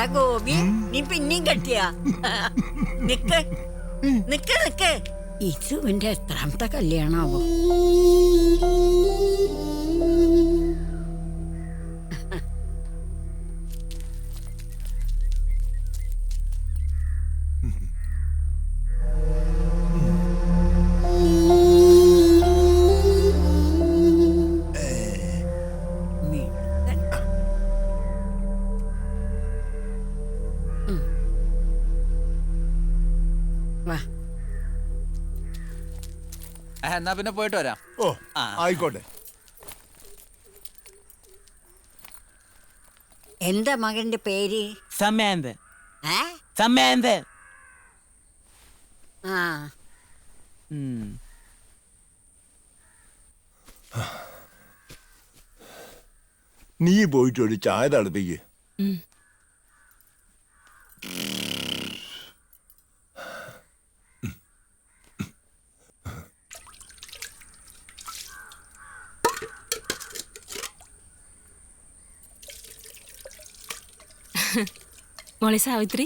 എടാ ഗോപി നീ പിന്നെയും കെട്ടിയാ? നിക്ക്. നിക്ക് നിക്ക്. ഇത് എത്രാമത്തെ കല്യാണാവോ? എന്നാ പിന്നെ പോയിട്ട് വരാം. ഓ ആ. ആയിക്കോട്ടെ. എന്താ മകന്റെ പേര്? സമയന്ത്. ഏ? സമയന്ത്. ആ. നീ പോയിട്ട് ഒരു ചായ തിളപ്പിക്ക് മോളെ സാവിത്രി.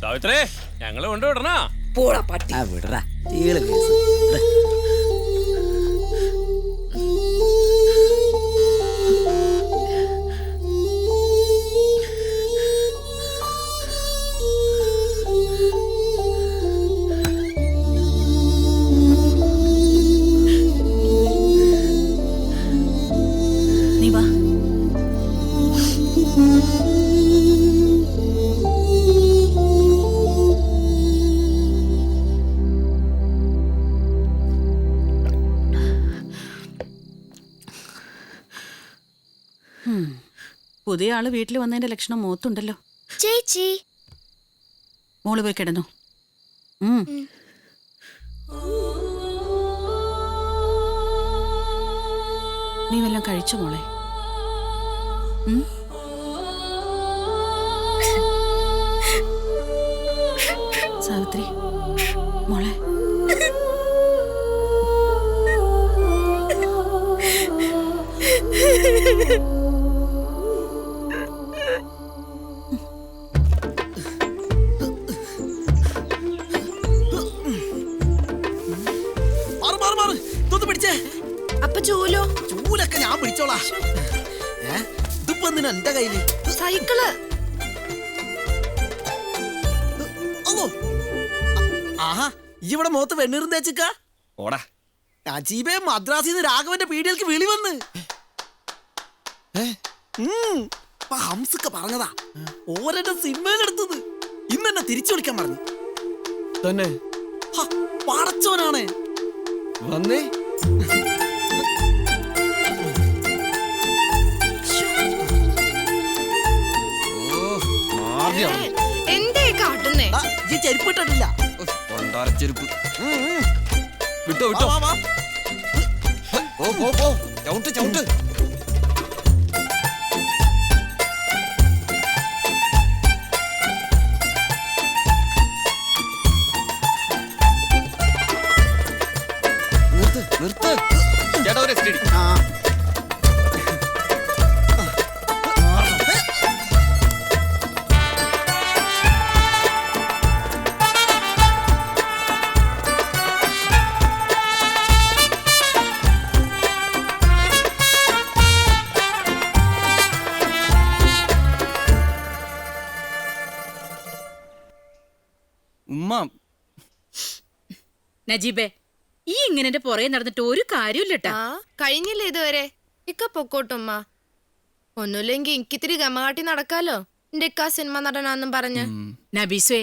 സാവിത്രേ ഞങ്ങൾ കൊണ്ടുവിടണോ? போடா பாட்டி. விடுறா. கீழே பேசு പുതിയ ആൾ വീട്ടിൽ വന്നതിന്റെ ലക്ഷണം മോത്തുണ്ടല്ലോ. ചേച്ചി. മോൾ പോയി കിടന്നു. നീ വല്ലതും കഴിച്ചു മോളെ? സാവിത്രി മോളെ. മാറ് തേച്ചിക്ക ഓടാ. മദ്രാസിൽ നിന്ന് രാഘവന്റെ പീഡിയൽക്ക് വിളി വന്ന്. ഹംസക്ക പറഞ്ഞതാ. ഓരോ സിനിമയിലെടുത്തത്. ഇന്ന് എന്നെ തിരിച്ചു വിളിക്കാൻ പറഞ്ഞു. തന്നെ? ഹ, പടച്ചോനാണ്. വന്നേ. എന്തേ കാട്ടുന്നേ? ഈ ചെരുപ്പിട്ടിട്ടില്ല കൊണ്ടാരച്ചെരുപ്പ് ഉം, ഉം. വിട്ടോ വാ, വിട്ടോ വാ, വാ. പോ നജീബേ ഈ ഇങ്ങനെ പുറകെ നടന്നിട്ട് ഒരു കാര്യമില്ലട്ടാ ആ കഴിഞ്ഞില്ലേ ഇതുവരെ? ഇക്ക പൊക്കോട്ടുമ്മ. ഒന്നുമില്ലെങ്കിൽ എനിക്കിത്തിരി ഗമകാട്ടി നടക്കാലോ? എന്റെ ഇക്ക സിനിമ നടനാന്നും പറഞ്ഞ്. നബീസ്വേ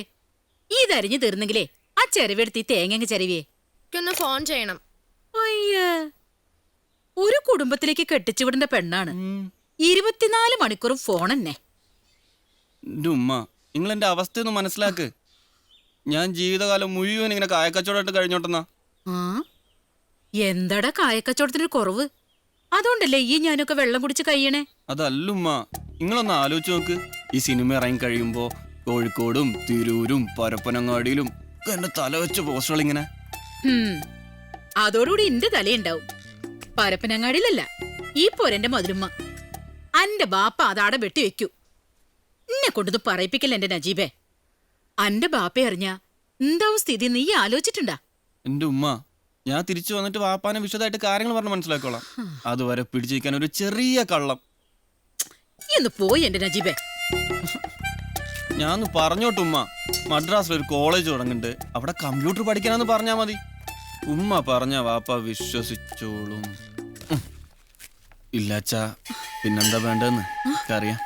ഇതരിഞ്ഞു തീർന്നെങ്കിലേ ആ ചെരവെടുത്ത് ഈ തേങ്ങ ചെരവിയേ. എനിക്കൊന്ന് ഫോൺ ചെയ്യണം. അയ്യ ഒരു കുടുംബത്തിലേക്ക് കെട്ടിച്ചുവിടേണ്ട പെണ്ണാണ്. ഇരുപത്തിനാല് മണിക്കൂറും ഫോൺ തന്നെ എന്റെ ഉമ്മ നിങ്ങൾ എന്റെ അവസ്ഥ ഒന്ന് മനസ്സിലാക്ക്. ഞാൻ ജീവിതകാലം മുഴുവൻ ഇങ്ങനെ കായക്കച്ചവടമായിട്ട് കഴിഞ്ഞോട്ടെന്നാ. ആ? എന്താടാ കായക്കച്ചവടത്തിനൊരു കുറവ്? അതുകൊണ്ടല്ലേ ഈ ഞാനൊക്കെ വെള്ളം കുടിച്ച് കഴിയണേ? അതല്ലുമ്മ. നിങ്ങളൊന്ന് ആലോചിച്ച് നോക്ക്. ഈ സിനിമ ഇറങ്ങി കഴിയുമ്പോ കോഴിക്കോടും തിരൂരും പരപ്പനങ്ങാടിയിലും ഒക്കെ എന്റെ തല വെച്ച പോസ്റ്ററുകൾ ഇങ്ങനെ ഹും. അതോടുകൂടി എന്റെ തലയുണ്ടാവും. പരപ്പനങ്ങാടിയിലല്ല ഈ പോരെന്റെ മധുരമ്മ അന്റെ ബാപ്പ അതാടെ വെട്ടിവെക്കൂ. എന്നെ കൊണ്ടത് പറയിപ്പിക്കല്ല എന്റെ നജീബേ? അന്റെ ബാപ്പ അറിഞ്ഞ എന്താവും സ്ഥിതി നീ ആലോചിച്ചിട്ടുണ്ടാ? എന്റെ ഉമ്മ ഞാൻ തിരിച്ചു വന്നിട്ട് വാപ്പാനെ വിശദമായിട്ട് കാര്യങ്ങൾ പറഞ്ഞു മനസ്സിലാക്കോളാം. അതുവരെ പിടിച്ചിരിക്കാൻ ഒരു ചെറിയ കള്ളം. എന്ന് പോയി എന്റെ നജീബേ. ഞാൻ പറഞ്ഞോട്ട് ഉമ്മ. മദ്രാസിൽ ഒരു കോളേജ് തുടങ്ങുന്നുണ്ട്. അവിടെ കമ്പ്യൂട്ടർ പഠിക്കണമെന്ന് പറഞ്ഞാ മതി. ഉമ്മ പറഞ്ഞ വാപ്പ വിശ്വസിച്ചോളും. ഇല്ലാച്ചാ പിന്നെന്താ വേണ്ടതെന്ന്? അറിയാം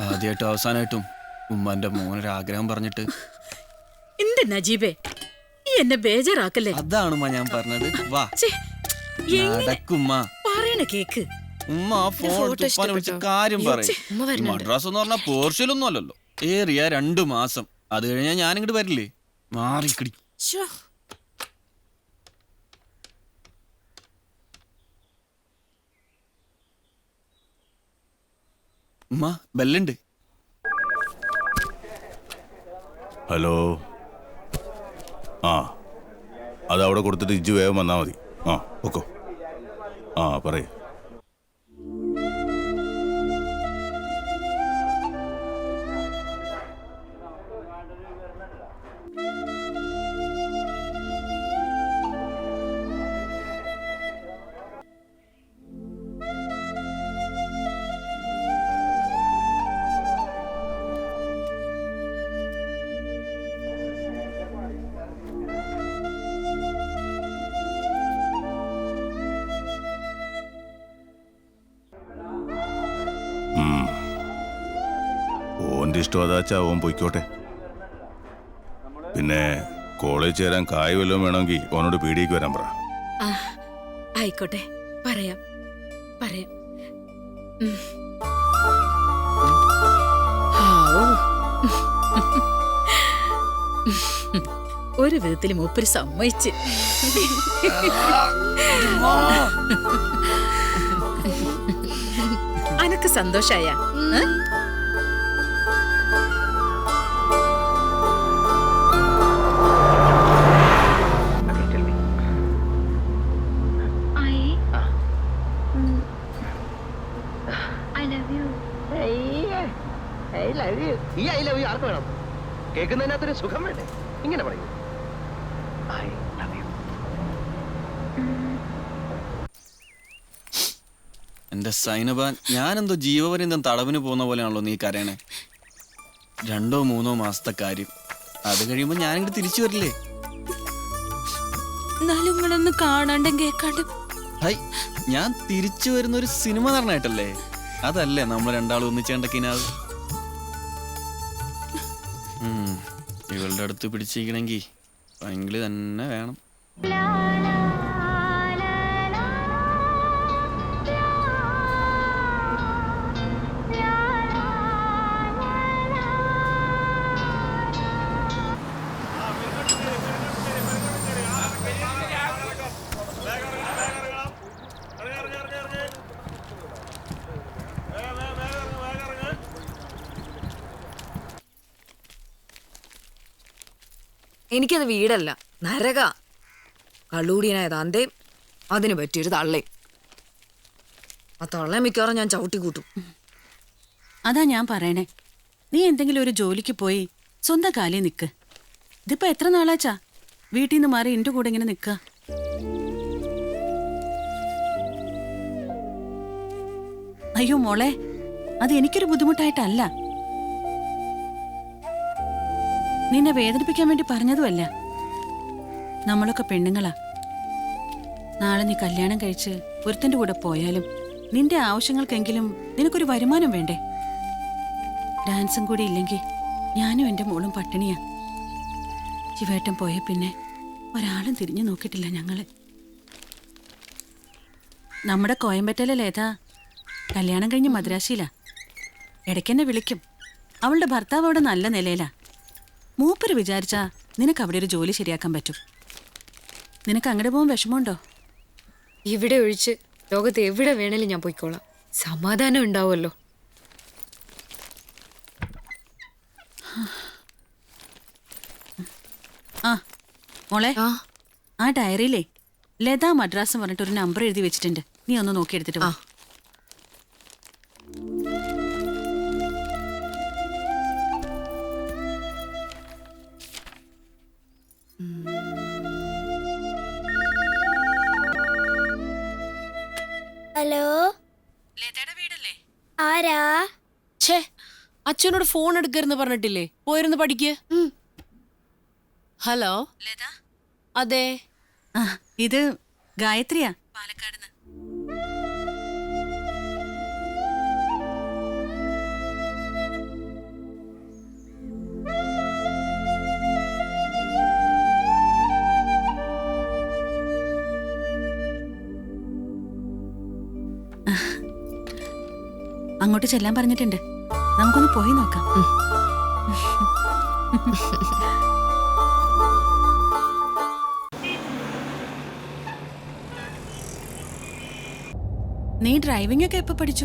ആദ്യമായിട്ടും അവസാനമായിട്ടും ഉമ്മാന്റെ മോനൊരാഗ്രഹം പറഞ്ഞിട്ട്. എന്റെ നജീബേ? ഈ എന്നെ ബേജാറാക്കല്ലേ? അതാണ് ഉമ്മ ഞാൻ പറഞ്ഞത്. വാ. ഛേ, എങ്ങനെ? നടക്കുമ്മ പറയണ കേക്ക്. ഉമ്മ ആ ഫോൺ എടുത്ത് ഉപ്പാനെ വിളിച്ച് കാര്യം പറയും. ഉമ്മ വരുന്നുണ്ട്. മദ്രാസ് എന്ന് പറഞ്ഞാൽ പോർച്ചുഗലൊന്നും അല്ലല്ലോ. ഏറിയ രണ്ടു മാസം. അത് കഴിഞ്ഞാൽ ഞാൻ ഇങ്ങോട്ട് വരില്ലേ? മാറിക്കിടി. ശ്ശോ. ഉമ്മ ബെല്ലുണ്ട്. ഹലോ? ആ. അത് അവിടെ കൊടുത്തിട്ട് ഇജ്ജ് വേഗം വന്നാൽ മതി. ആ ഓക്കോ ആ പറയ്. ഇഷ്ടം അതാച്ചാ ഓൻ പോയിക്കോട്ടെ. പിന്നെ കോളേജ് ചേരാൻ കായ് വല്ലതും വേണമെങ്കിൽ ഓനോട് പീടിയേക്ക് വരാൻ പറ. ആയിക്കോട്ടെ. പറയാം. പറയാം. ഒരു വിധത്തിൽ മൂപ്പര് സമ്മതിച്ച്. അനക്ക് സന്തോഷായ? ഈ ഐ ലവ് യു ആർക്ക് വേണം? കേൾക്കുന്നതിനകത്തൊരു സുഖം വേണ്ടേ? ഇങ്ങനെ പറയൂ. I love you. എന്റെ സൈനബ ഞാനെന്തോ ജീവപര്യന്തം തടവിന് പോകുന്ന പോലെയാണല്ലോ നീ കരയണേ. രണ്ടോ മൂന്നോ മാസത്തെ കാര്യം. അത് കഴിയുമ്പോ ഞാനിങ്ങോട്ട് തിരിച്ചു വരില്ലേ? നിങ്ങളൊന്ന് കാണാണ്ടും ഹൈ ഞാൻ തിരിച്ചു വരുന്ന ഒരു സിനിമ നടനായിട്ടല്ലേ? അതല്ലേ നമ്മൾ രണ്ടാളും ഒന്നിച്ചേണ്ടക്കിനാവ് ഇവളുടെ അടുത്ത് പിടിച്ചിരിക്കണമെങ്കിൽ ഭയങ്കര തന്നെ വേണം. എനിക്കത് വീടല്ല. നരക. കള്ളൂടിയനായത് അന്തേ അതിന് പറ്റിയൊരു തള്ളേ. ആ തള്ളേ മിക്കവാറും ഞാൻ ചവിട്ടി കൂട്ടും അതാ ഞാൻ പറയണേ. നീ എന്തെങ്കിലും ഒരു ജോലിക്ക് പോയി സ്വന്തം കാലിൽ നിക്ക്. ഇതിപ്പോ എത്ര നാളാച്ചാ? വീട്ടിൽ നിന്ന് മാറി എന്റെ കൂടെ ഇങ്ങനെ നിക്ക? അയ്യോ മോളെ അത് എനിക്കൊരു ബുദ്ധിമുട്ടായിട്ടല്ല. നിന്നെ വേദനിപ്പിക്കാൻ വേണ്ടി പറഞ്ഞതുമല്ല. നമ്മളൊക്കെ പെണ്ണുങ്ങളാ. നാളെ നീ കല്യാണം കഴിച്ച് ഒരുത്തന്റെ കൂടെ പോയാലും നിന്റെ ആവശ്യങ്ങൾക്കെങ്കിലും നിനക്കൊരു വരുമാനം വേണ്ടേ? ഡാൻസും കൂടി ഇല്ലെങ്കിൽ ഞാനും എന്റെ മോളും പട്ടിണിയാ. ശിവേട്ടൻ പോയ പിന്നെ ഒരാളും തിരിഞ്ഞു നോക്കിയിട്ടില്ല ഞങ്ങൾ. നമ്മുടെ കോയമ്പറ്റയിലെ കല്യാണം കഴിഞ്ഞ് മദ്രാശിയിലാ. ഇടയ്ക്കെന്നെ വിളിക്കും. അവളുടെ ഭർത്താവ് അവിടെ നല്ല നിലയിലാ. മൂപ്പര് വിചാരിച്ചാ നിനക്ക് അവിടെ ഒരു ജോലി ശരിയാക്കാൻ പറ്റും. നിനക്ക് അങ്ങോട്ട് പോകാൻ വിഷമമുണ്ടോ? ഇവിടെ ഒഴിച്ച് ലോകത്ത് എവിടെ വേണേലും ഞാൻ പോയിക്കോളാം. സമാധാനം ഉണ്ടാവുമല്ലോ. ആ മോളെ ആ. ആ ഡയറിയിലേ ലതാ മദ്രാസ് എന്ന് പറഞ്ഞിട്ട് ഒരു നമ്പർ എഴുതി വെച്ചിട്ടുണ്ട്. നീ ഒന്ന് നോക്കി എടുത്തിട്ട് വാ ആരാ? ഛേ അച്ഛനോട് ഫോൺ എടുക്കരുന്ന് പറഞ്ഞിട്ടില്ലേ? പോയിരുന്ന് പഠിക്ക്. ഹലോ? ലത? അതെ. ആ ഇത് ഗായത്രിയാ. പാലക്കാട് അങ്ങോട്ട് ചെല്ലാൻ പറഞ്ഞിട്ടുണ്ട്. നമുക്കൊന്ന് പോയി നോക്കാം. നീ ഡ്രൈവിംഗ് ഒക്കെ എപ്പോ പഠിച്ചു?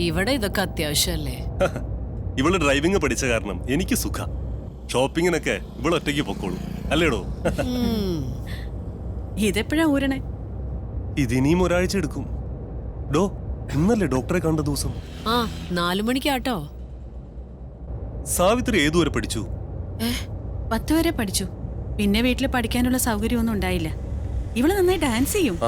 ഇവിടെ ഇതൊക്കെ അത്യാവശ്യമല്ലേ? ഇവൾ ഡ്രൈവിംഗ് പഠിച്ച കാരണം എനിക്ക് സുഖ. ഷോപ്പിങ്ങിനൊക്കെ ഇവൾ ഒറ്റയ്ക്ക് പൊക്കോളൂ. അല്ലേടോ. ഇതെപ്പോഴാ ഊരണേ? ഇതിനിയും ഒരാഴ്ച എടുക്കും. ഡോ ഇന്നല്ലേ ഡോക്ടറെ കണ്ട ദിവസം? ആ നാലു മണിക്കാട്ടോ. സാവിത്രി ഏതുവരെ പഠിച്ചു? പത്ത് വരെ പഠിച്ചു. പിന്നെ വീട്ടിൽ പഠിക്കാനുള്ള സൗകര്യമൊന്നും ഉണ്ടായില്ല. ഇവൾ നന്നായി ഡാൻസ് ചെയ്യും.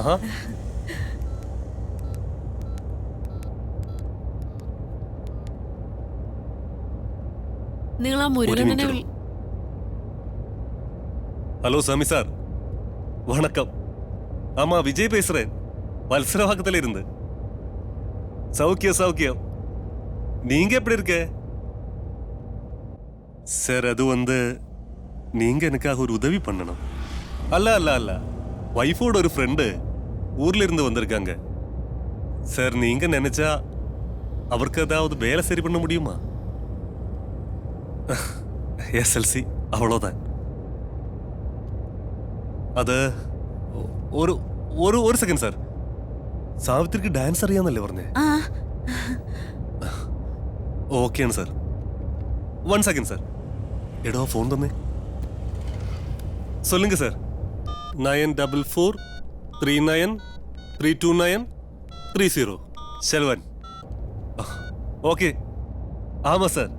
നിങ്ങൾ ആ മുരുകനെ ഹലോ സമി സാർ. വണക്കം. ആമാ വിജയ് പേസുറേൻ മത്സരഭാഗത്തിലിരുന്ന് சௌக்கியம் சௌக்கியம். நீங்க எப்படி இருக்க? சார் அது வந்து நீங்க எனக்காக ஒரு உதவி பண்ணணும். அல்ல அல்ல அல்ல. ஒய்ஃபோட ஒரு ஃப்ரெண்டு ஊர்ல இருந்து வந்திருக்காங்க. சார் நீங்க நினைச்சா அவருக்கு ஏதாவது வேலை சரி பண்ண முடியுமா? எஸ்எல்சி அவ்வளோதான் அது ஒரு ஒரு ஒரு செகண்ட் சார் സാവിത്രിക്ക് ഡാൻസ് അറിയാന്നല്ലേ പറഞ്ഞേ ആ ഓക്കെയാണ് സാർ വൺ സെക്കൻഡ് സാർ എടോ ഫോൺ തന്നെ சொல்லுங்க sir nine double four three nine three two nine three zero Selvan okay ஆமாம் சார்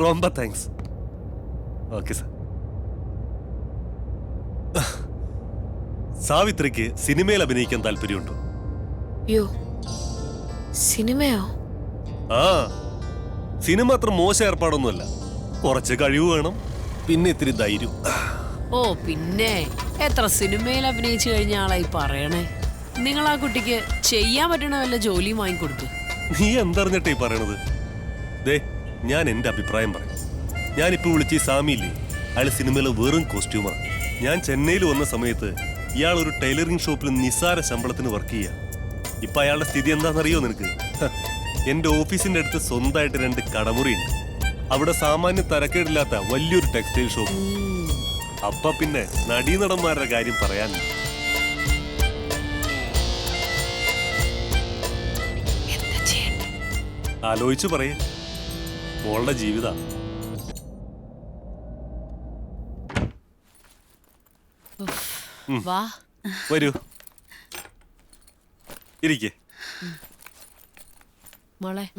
ரொம்ப தேங்க்ஸ் ஓகே சார் സാവിത്രിക്ക് സിനിമയിൽ അഭിനയിക്കാൻ താല്പര്യമുണ്ടോ? യോ സിനിമയോ? ആ സിനിമ അത്ര മോശം ഏർപ്പാടൊന്നുമല്ല. കുറച്ച് കഴിവ് വേണം പിന്നെ ഇത്തിരി ധൈര്യം. ഓ പിന്നെ. എത്ര സിനിമയിൽ അഭിനയിച്ചു കഴിഞ്ഞ ആളായി പറയണേ. നിങ്ങൾ ആ കുട്ടിക്ക് ചെയ്യാൻ പറ്റണ വല്ല ജോലിയും വാങ്ങിക്കൊടുത്തു നീ എന്തറിഞ്ഞിട്ടേ പറയണത്? ദേ ഞാൻ എന്റെ അഭിപ്രായം പറയാം. ഞാനിപ്പോ വിളിച്ച ഈ സാമിയില്ലേ? അയാൾ സിനിമയിലെ വെറും കോസ്റ്റ്യൂമറാണ് ഞാൻ ചെന്നൈയിൽ വന്ന സമയത്ത് ഇയാൾ ഒരു ടൈലറിംഗ് ഷോപ്പിൽ നിസ്സാര ശമ്പളത്തിന് വർക്ക് ചെയ്യുക ഇപ്പൊ അയാളുടെ സ്ഥിതി എന്താണെന്നറിയോ നിനക്ക്? എന്റെ എന്റെ ഓഫീസിന്റെ അടുത്ത് സ്വന്തമായിട്ട് രണ്ട് കടമുറി ഉണ്ട് അവിടെ സാമാന്യ തരക്കേടില്ലാത്ത വലിയൊരു ടെക്സ്റ്റൈൽ ഷോപ്പ് അപ്പ പിന്നെ നടീനടന്മാരുടെ കാര്യം പറയാനില്ല. ആലോചിച്ചു പറയേ. മോളുടെ ജീവിത. വാ. വരൂ. ഇരിക്കേ. മോളെ.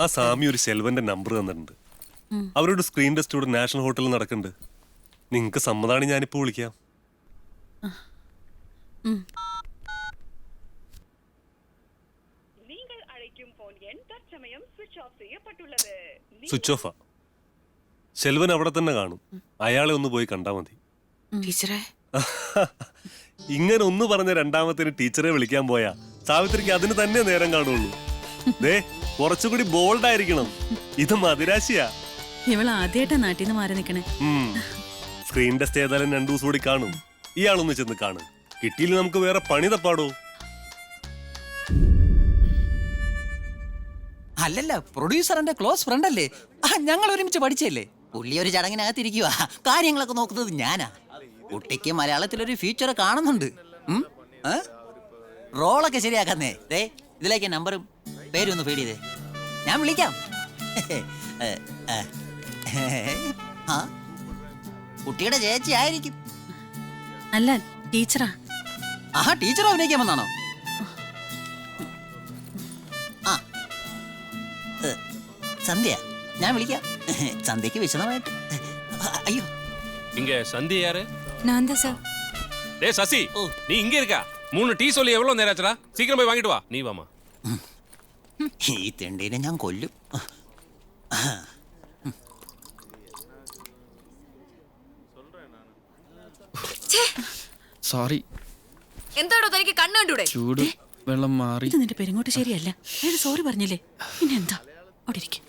ആ സാമി ഒരു സെൽവന്റെ നമ്പർ തന്നിട്ടുണ്ട്. അവരോട് സ്ക്രീൻ ടെസ്റ്റ് ഇവിടെ നാഷണൽ ഹോട്ടലിൽ നടക്കുന്നുണ്ട്. നിങ്ങക്ക് സമ്മതാണ് ഞാനിപ്പോ വിളിക്കാം. സ്വിച്ച് ഓഫാ ശെൽവൻ അവിടെ തന്നെ കാണും. അയാളെ ഒന്ന് പോയി കണ്ടാ മതി. ടീച്ചറെ ഇങ്ങനെ ഒന്ന് പറഞ്ഞ രണ്ടാമത്തിന് ടീച്ചറെ വിളിക്കാൻ പോയാ. സാവിത്രിക്ക് അതിന് തന്നെ നേരം കാണുള്ളൂ. ദേ കുറച്ചുകൂടി ബോൾഡ് ആയിരിക്കണം. ഇത് മതിരാശിയാ ഇവൾ ആദ്യമായിട്ടാ നാട്ടിൽ നിന്ന് മാറി നിൽക്കണേ സ്ക്രീൻ ടെസ്റ്റ് ചെയ്താലും രണ്ടു ദിവസം കൂടി കാണും. ഇയാളൊന്ന് ചെന്ന് കാണും. കിട്ടിയില്ല നമുക്ക് വേറെ പണി തപ്പാടോ? അല്ലല്ല പ്രൊഡ്യൂസർ എന്റെ ക്ലോസ് ഫ്രണ്ട് അല്ലേ? ഞങ്ങൾ ഒരുമിച്ച് പഠിച്ചല്ലേ? പുള്ളി ഒരു ചടങ്ങിനകത്തിരിക്കുക കാര്യങ്ങളൊക്കെ നോക്കുന്നത് ഞാനാ. കുട്ടിക്ക് മലയാളത്തിലൊരു ഫ്യൂച്ചർ കാണുന്നുണ്ട്. റോളൊക്കെ ശരിയാക്കാന്നേ. ദേ ഇതിലേക്ക് നമ്പറും പേരും ഒന്ന് ഫീഡ് ചെയ്തേ. ഞാൻ വിളിക്കാം. കുട്ടിയുടെ ചേച്ചി ആയിരിക്കും. അല്ല ടീച്ചറാ. ആ ടീച്ചർ അഭിനയിക്കാൻ വന്നാണോ ആ സന്ധ്യ ഞാൻ വിളിക്കാം. സന്ധ്യക്ക് വിശദമായിട്ട്. അയ്യോ. ഇങ്ങ സന്ധ്യ நான் தான் சார் டேய் சசி நீ இங்க இருக்கா மூணு டீ சொல்லி எவ்வளவு நேரம் ஆச்சுடா சீக்கிரம் போய் வாங்கிட்டு வா நீ வாமா ഈ തെണ്ടീനെ ഞാൻ കൊല്ലും സോറി എന്താടോ തനിക്ക് കണ്ണു കണ്ടൂടെ ചൂട് വെള്ളം മാറി ഇത് നിന്റെ പെരുങ്ങോട്ട് ശരിയല്ല അയാൾ സോറി പറഞ്ഞില്ലേ പിന്നെ എന്താ അവിടെ ഇരിക്കും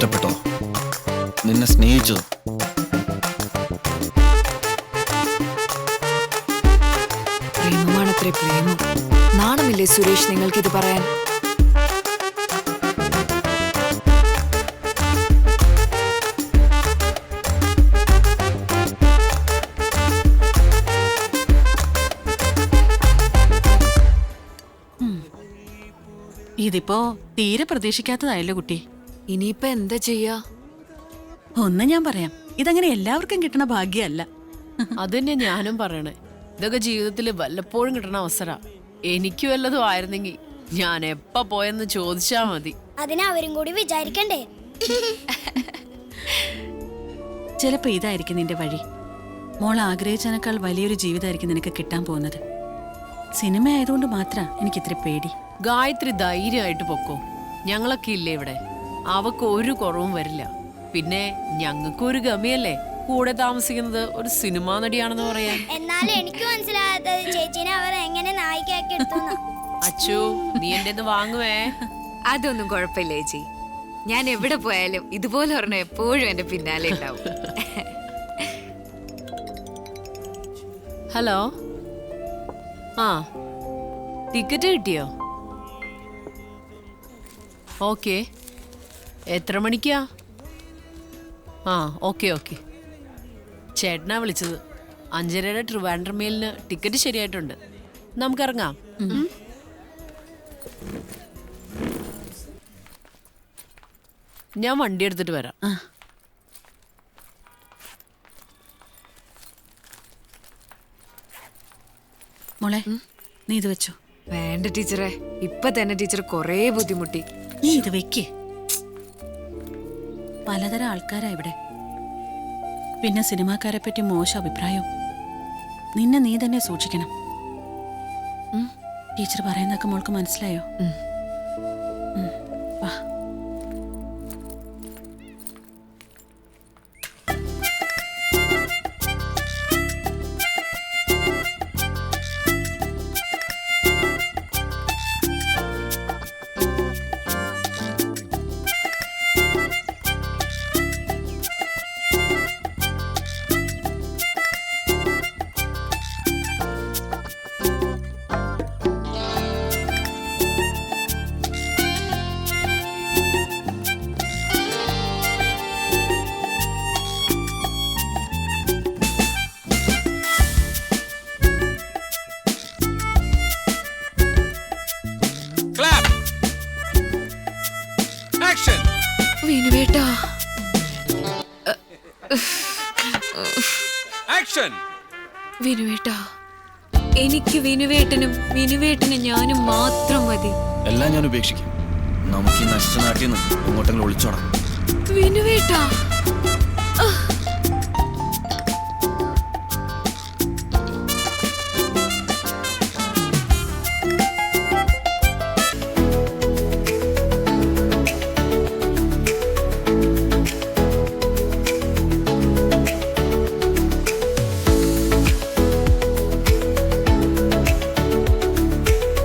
ഇഷ്ടപ്പെട്ടോ? നിന്നെ സ്നേഹിച്ചതോ. പ്രേമമാണത്രേ പ്രേമം. നാണമില്ലേ സുരേഷ് നിങ്ങൾക്കിത് പറയാൻ? ഇതിപ്പോ തീരെ പ്രതീക്ഷിക്കാത്തതായല്ലോ കുട്ടി. ഇനിയിപ്പൊ എന്താ ചെയ്യാ? ഒന്ന് ഞാൻ പറയാം. ഇതങ്ങനെ എല്ലാവർക്കും കിട്ടണ ഭാഗ്യമല്ല. അത് തന്നെ ഞാനും പറയണേ. ഇതൊക്കെ ജീവിതത്തിൽ വല്ലപ്പോഴും കിട്ടണ അവസര. എനിക്ക് വല്ലതും ആയിരുന്നെങ്കിൽ ഞാൻ എപ്പ പോയെന്ന് ചോദിച്ചാ മതി. അതിനെ അവരും കൂടി വിചാരിക്കണ്ടേ? ചിലപ്പോ ഇതായിരിക്കും നിന്റെ വഴി. മോൾ ആഗ്രഹിച്ചതിനേക്കാൾ വലിയൊരു ജീവിതമായിരിക്കും നിനക്ക് കിട്ടാൻ പോകുന്നത്. സിനിമ ആയതുകൊണ്ട് മാത്രം എനിക്ക് ഇത്തിരി പേടി. ഗായത്രി ധൈര്യമായിട്ട് പൊക്കോ. ഞങ്ങളൊക്കെ ഇല്ലേ ഇവിടെ? അവക്ക് ഒരു കുറവും വരില്ല. പിന്നെ ഞങ്ങൾക്കും ഒരു ഗമിയല്ലേ? കൂടെ താമസിക്കുന്നത് ഒരു സിനിമാ നടിയാണെന്ന് പറയാൻ. എന്നാലും എനിക്ക് മനസ്സിലാകാത്തത് ചേച്ചിനെ അവർ എങ്ങനെ നായികയാക്കി എടുത്തു അച്ചു നീ എന്റെ വാങ്ങുവേ. അതൊന്നും കുഴപ്പമില്ല ചേച്ചി. ഞാൻ എവിടെ പോയാലും ഇതുപോലെ ഒരെണ്ണം എപ്പോഴും എന്റെ പിന്നാലെ ഉണ്ടാവും. ഹലോ? ആ ടിക്കറ്റ് കിട്ടിയോ? ഓക്കെ. എത്ര മണിക്കാ? ആ ഓക്കെ ഓക്കെ. ചേട്ടനാ വിളിച്ചത്. അഞ്ചരയുടെ ട്രിവാൻഡ്രം മെയിലിന് ടിക്കറ്റ് ശരിയായിട്ടുണ്ട്. നമുക്കിറങ്ങാം? ഞാൻ വണ്ടി എടുത്തിട്ട് വരാം. മോളെ നീ ഇത് വെച്ചോ. വേണ്ട ടീച്ചറെ. ഇപ്പൊ തന്നെ ടീച്ചർ കൊറേ ബുദ്ധിമുട്ടി. നീ ഇത് വെക്ക്. പലതരം ആൾക്കാരാ ഇവിടെ. പിന്നെ സിനിമാക്കാരെ പറ്റി മോശം അഭിപ്രായം. നിന്നെ നീ തന്നെ സൂക്ഷിക്കണം? ടീച്ചർ പറയുന്നൊക്കെ മോൾക്ക് മനസ്സിലായോ? Action. വിനുവേട്ടാ എനിക്ക് വിനുവേട്ടനും വിനുവേട്ടന് ഞാനും മാത്രം മതി എല്ലാം ഞാൻ ഉപേക്ഷിക്കും നമുക്ക് ഈ നശിച്ച നാട്ടിൽ നിന്ന് എങ്ങോട്ടെങ്കിലും ഒളിച്ചോടാം വിനുവേട്ടാ.